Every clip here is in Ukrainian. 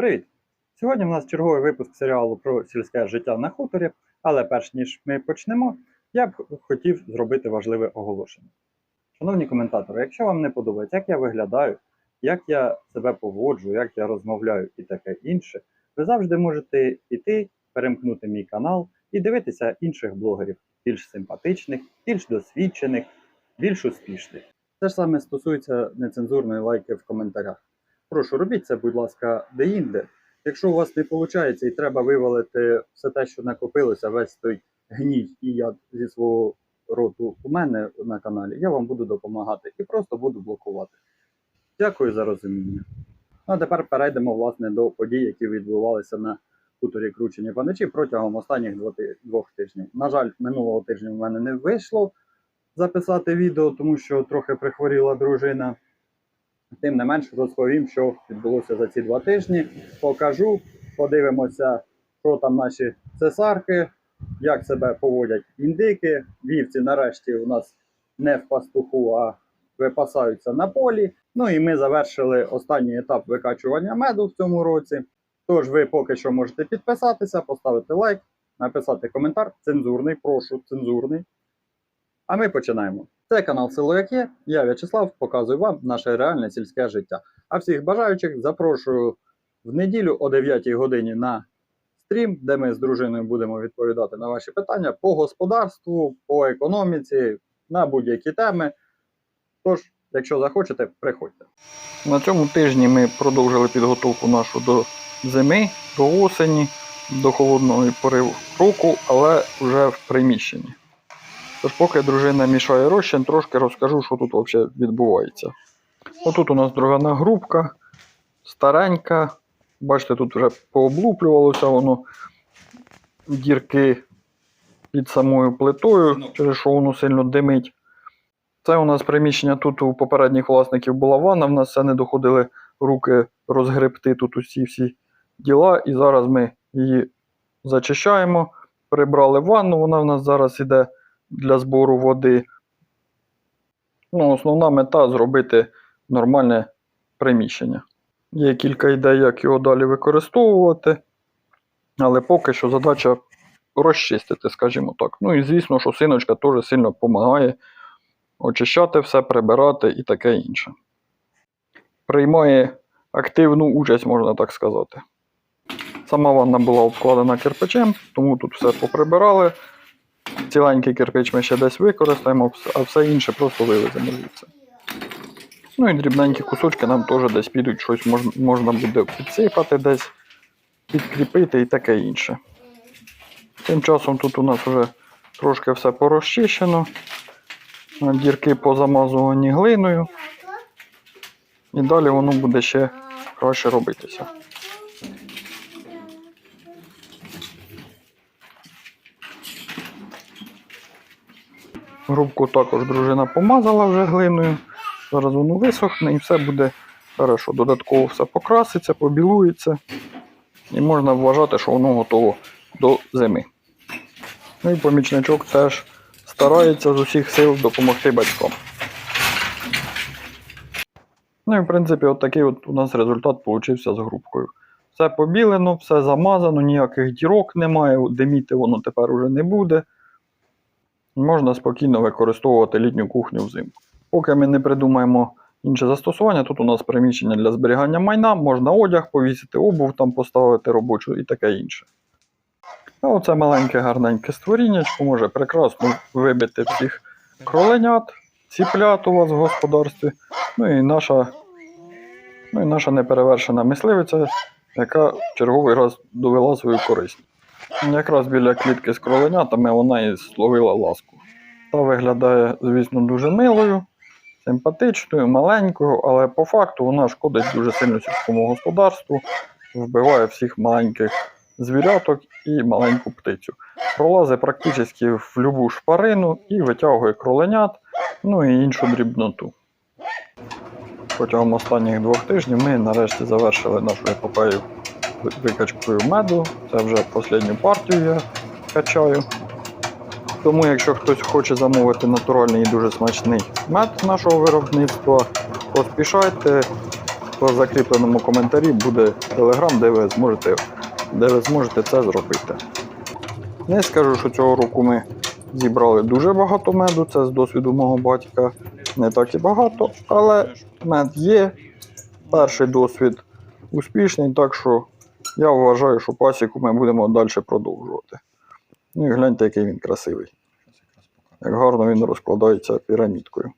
Привіт! Сьогодні в нас черговий випуск серіалу про сільське життя на хуторі, але перш ніж ми почнемо, я б хотів зробити важливе оголошення. Шановні коментатори, якщо вам не подобається, як я виглядаю, як я себе поводжу, як я розмовляю і таке інше, ви завжди можете піти, перемкнути мій канал і дивитися інших блогерів, більш симпатичних, більш досвідчених, більш успішних. Те ж саме стосується нецензурної лайки в коментарях. Прошу, робіть це, будь ласка, де-інде. Якщо у вас не виходить і треба вивалити все те, що накопилося, весь той гній і яд зі свого роту у мене на каналі, я вам буду допомагати і просто буду блокувати. Дякую за розуміння. Ну, а тепер перейдемо власне до подій, які відбувалися на хуторі Кручені Паничі протягом останніх двох тижнів. На жаль, минулого тижня в мене не вийшло записати відео, тому що трохи прихворіла дружина. Тим не менш, розповім, що відбулося за ці два тижні. Покажу, подивимося, що там наші цесарки, як себе поводять індики. Вівці нарешті у нас не в пастуху, а випасаються на полі. Ну і ми завершили останній етап викачування меду в цьому році. Тож ви поки що можете підписатися, поставити лайк, написати коментар. Цензурний, прошу, цензурний. А ми починаємо. Це канал Село Як. Я В'ячеслав, показую вам наше реальне сільське життя. А всіх бажаючих запрошую в неділю о 9 годині на стрім, де ми з дружиною будемо відповідати на ваші питання по господарству, по економіці, на будь-які теми. Тож, якщо захочете, приходьте. На цьому тижні ми продовжили підготовку нашу до зими, до осені, до холодної пори року, але вже в приміщенні. Тож, поки дружина мішає розчин, трошки розкажу, що тут взагалі відбувається. Отут у нас другана грубка, старенька. Бачите, тут вже пооблуплювалося воно дірки під самою плитою, через що воно сильно димить. Це у нас приміщення тут у попередніх власників була ванна, в нас все не доходили руки розгребти тут усі всі діла. І зараз ми її зачищаємо. Прибрали ванну, вона в нас зараз іде для збору води. Ну, основна мета зробити нормальне приміщення. Є кілька ідей, як його далі використовувати, але поки що задача розчистити, скажімо так. Ну і звісно, що синочка теж сильно допомагає очищати все, прибирати і таке інше. Приймає активну участь, можна так сказати. Сама ванна була обкладена кирпичем, тому тут все поприбирали. Ціленький кирпич ми ще десь використаємо, а все інше просто вивеземо звідси. Ну і дрібненькі кусочки нам теж десь підуть, щось мож, можна буде підсипати десь, підкріпити і таке інше. Тим часом тут у нас вже трошки все порозчищено, дірки позамазувані глиною. І далі воно буде ще краще робитися. Грубку також дружина помазала вже глиною. Зараз воно висохне і все буде хорошо. Додатково все покраситься, побілується. І можна вважати, що воно готово до зими. Ну і помічничок теж старається з усіх сил допомогти батькам. Ну і в принципі, от от у нас результат получився з грубкою. Все побілено, все замазано, ніяких дірок немає, диміти воно тепер уже не буде можна спокійно використовувати літню кухню взимку. Поки ми не придумаємо інше застосування, тут у нас приміщення для зберігання майна, можна одяг повісити, обув там поставити робочу і таке інше. А оце маленьке гарненьке створіннячко може прекрасно вибити всіх кроленят, ціплят у вас в господарстві. Ну і наша, ну і наша неперевершена мисливиця, яка в черговий раз довела свою користь. Якраз біля клітки з кроленятами вона і зловила ласку. Та виглядає, звісно, дуже милою, симпатичною, маленькою, але по факту вона шкодить дуже сильно сільському господарству, вбиває всіх маленьких звіряток і маленьку птицю. Пролазить практично в любу шпарину і витягує кроленят, ну і іншу дрібноту. Протягом останніх двох тижнів ми нарешті завершили нашу епопею викачкою меду. Це вже останню партію я качаю. Тому, якщо хтось хоче замовити натуральний і дуже смачний мед нашого виробництва, поспішайте. в закріпленому коментарі буде телеграм, де ви зможете, де ви зможете це зробити. Не скажу, що цього року ми зібрали дуже багато меду, це з досвіду мого батька не так і багато, але мед є. Перший досвід успішний, так що я вважаю, що пасіку ми будемо далі продовжувати. Ну і гляньте, який він красивий. Як гарно він розкладається пірамідкою.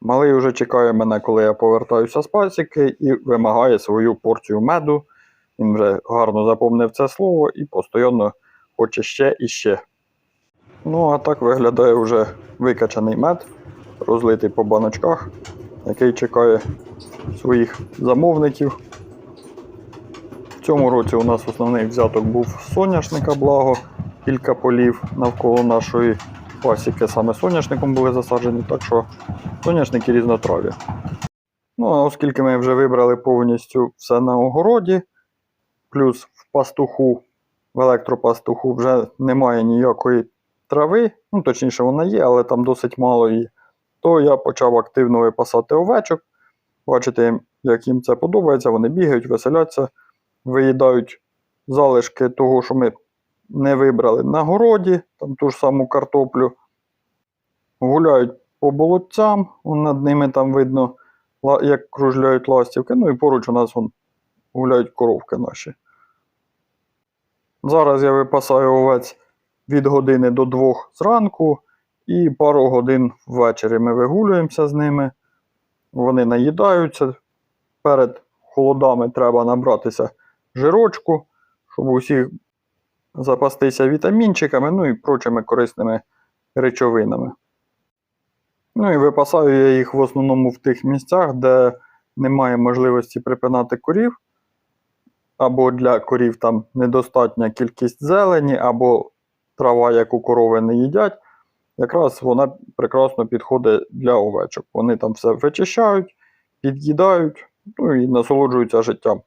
Малий вже чекає мене, коли я повертаюся з пасіки і вимагає свою порцію меду. Він вже гарно запомнив це слово і постійно хоче ще і ще. Ну, а так виглядає вже викачаний мед, розлитий по баночках, який чекає своїх замовників. В цьому році у нас основний взяток був соняшника, благо кілька полів навколо нашої пасіки саме соняшником були засаджені, так що соняшники різнотраві. Ну, а оскільки ми вже вибрали повністю все на огороді, плюс в пастуху, в електропастуху вже немає ніякої трави, ну точніше вона є, але там досить мало її, то я почав активно випасати овечок. Бачите, як їм це подобається, вони бігають, веселяться, виїдають залишки того, що ми не вибрали на городі, там ту ж саму картоплю. Гуляють по болотцям, над ними там видно, як кружляють ластівки. Ну і поруч у нас вон, гуляють коровки наші. Зараз я випасаю овець від години до двох зранку і пару годин ввечері ми вигулюємося з ними. Вони наїдаються. Перед холодами треба набратися жирочку, щоб усіх запастися вітамінчиками, ну і прочими корисними речовинами. Ну і випасаю я їх в основному в тих місцях, де немає можливості припинати корів, або для корів там недостатня кількість зелені, або трава, яку корови не їдять. Якраз вона прекрасно підходить для овечок. Вони там все вичищають, під'їдають, ну і насолоджуються життям.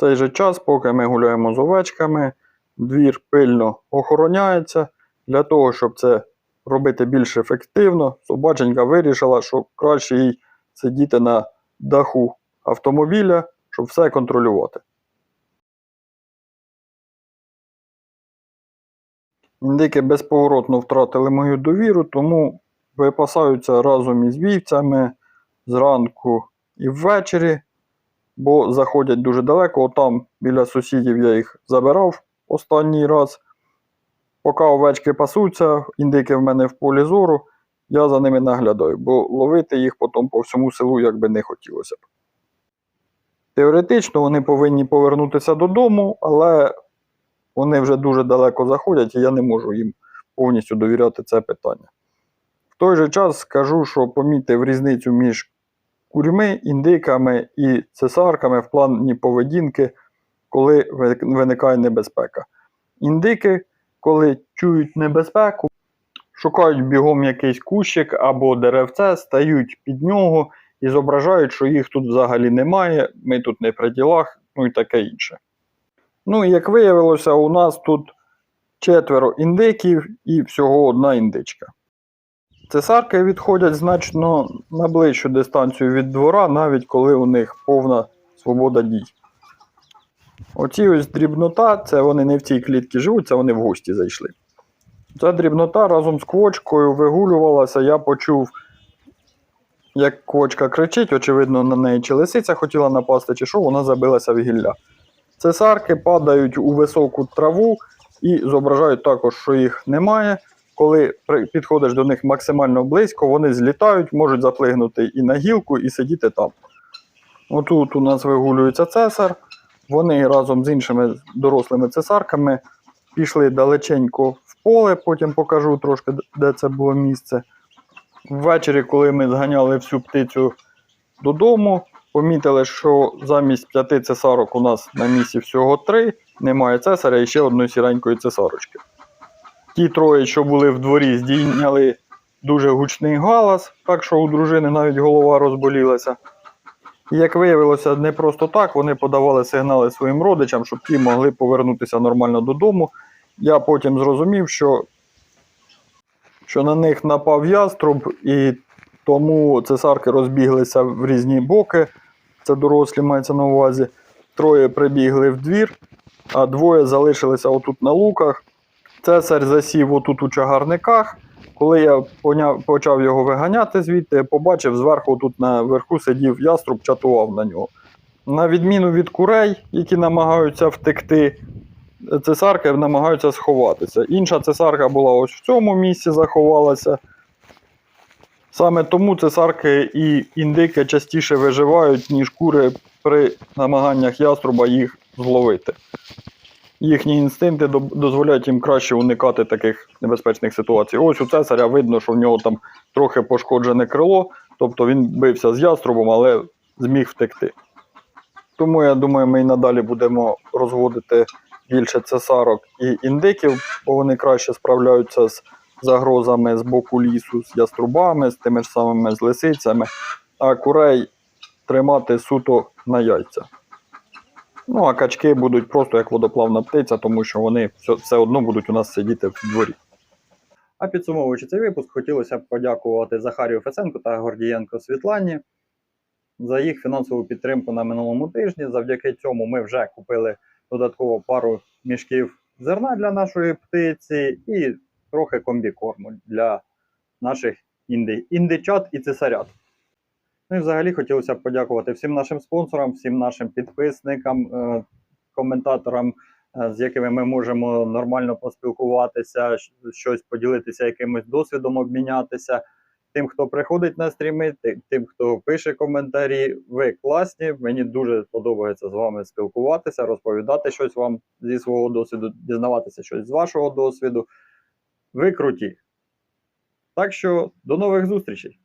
В цей же час, поки ми гуляємо з овечками, двір пильно охороняється. Для того, щоб це робити більш ефективно, собаченька вирішила, що краще їй сидіти на даху автомобіля, щоб все контролювати. Індики безповоротно втратили мою довіру, тому випасаються разом із вівцями зранку і ввечері, бо заходять дуже далеко. Отам біля сусідів я їх забирав останній раз. Поки овечки пасуться, індики в мене в полі зору, я за ними наглядаю, бо ловити їх потім по всьому селу як би не хотілося б. Теоретично вони повинні повернутися додому, але вони вже дуже далеко заходять, і я не можу їм повністю довіряти це питання. В той же час скажу, що помітив різницю між курьми, індиками і цесарками в плані поведінки, коли виникає небезпека. Індики, коли чують небезпеку, шукають бігом якийсь кущик або деревце, стають під нього і зображають, що їх тут взагалі немає, ми тут не при ділах, ну і таке інше. Ну, і як виявилося, у нас тут четверо індиків і всього одна індичка. Цесарки відходять значно на ближчу дистанцію від двора, навіть коли у них повна свобода дій. Оці ось дрібнота, це вони не в цій клітці живуть, це вони в гості зайшли. Ця дрібнота разом з квочкою вигулювалася, я почув, як квочка кричить, очевидно, на неї чи лисиця хотіла напасти, чи що, вона забилася в гілля. Цесарки падають у високу траву і зображають також, що їх немає. Коли підходиш до них максимально близько, вони злітають, можуть заплигнути і на гілку, і сидіти там. Отут у нас вигулюється цесар. Вони разом з іншими дорослими цесарками пішли далеченько в поле, потім покажу трошки, де це було місце. Ввечері, коли ми зганяли всю птицю додому, помітили, що замість п'яти цесарок у нас на місці всього три, немає цесаря і ще одної сіренької цесарочки. Ті троє, що були в дворі, здійняли дуже гучний галас, так що у дружини навіть голова розболілася. І як виявилося, не просто так, вони подавали сигнали своїм родичам, щоб ті могли повернутися нормально додому. Я потім зрозумів, що, що на них напав яструб, і Тому цесарки розбіглися в різні боки. Це дорослі мається на увазі. Троє прибігли в двір, а двоє залишилися отут на луках. Цесар засів отут у чагарниках. Коли я почав його виганяти звідти, я побачив зверху тут наверху сидів яструб, чатував на нього. На відміну від курей, які намагаються втекти, цесарки намагаються сховатися. Інша цесарка була ось в цьому місці, заховалася. Саме тому цесарки і індики частіше виживають, ніж кури при намаганнях яструба їх зловити. Їхні інстинкти дозволяють їм краще уникати таких небезпечних ситуацій. Ось у цесаря видно, що в нього там трохи пошкоджене крило, тобто він бився з яструбом, але зміг втекти. Тому я думаю, ми і надалі будемо розводити більше цесарок і індиків, бо вони краще справляються з загрозами з боку лісу, з яструбами, з тими ж самими з лисицями, а курей тримати суто на яйця. Ну, а качки будуть просто як водоплавна птиця, тому що вони все, все одно будуть у нас сидіти в дворі. А підсумовуючи цей випуск, хотілося б подякувати Захарію Фесенко та Гордієнко Світлані за їх фінансову підтримку на минулому тижні. Завдяки цьому ми вже купили додатково пару мішків зерна для нашої птиці і трохи комбікорму для наших інди... індичат і цесарят. Ну і взагалі хотілося б подякувати всім нашим спонсорам, всім нашим підписникам, е, коментаторам, е, з якими ми можемо нормально поспілкуватися, щось поділитися, якимось досвідом обмінятися. Тим, хто приходить на стріми, тим, хто пише коментарі, ви класні. Мені дуже подобається з вами спілкуватися, розповідати щось вам зі свого досвіду, дізнаватися щось з вашого досвіду. Ви круті. Так що до нових зустрічей!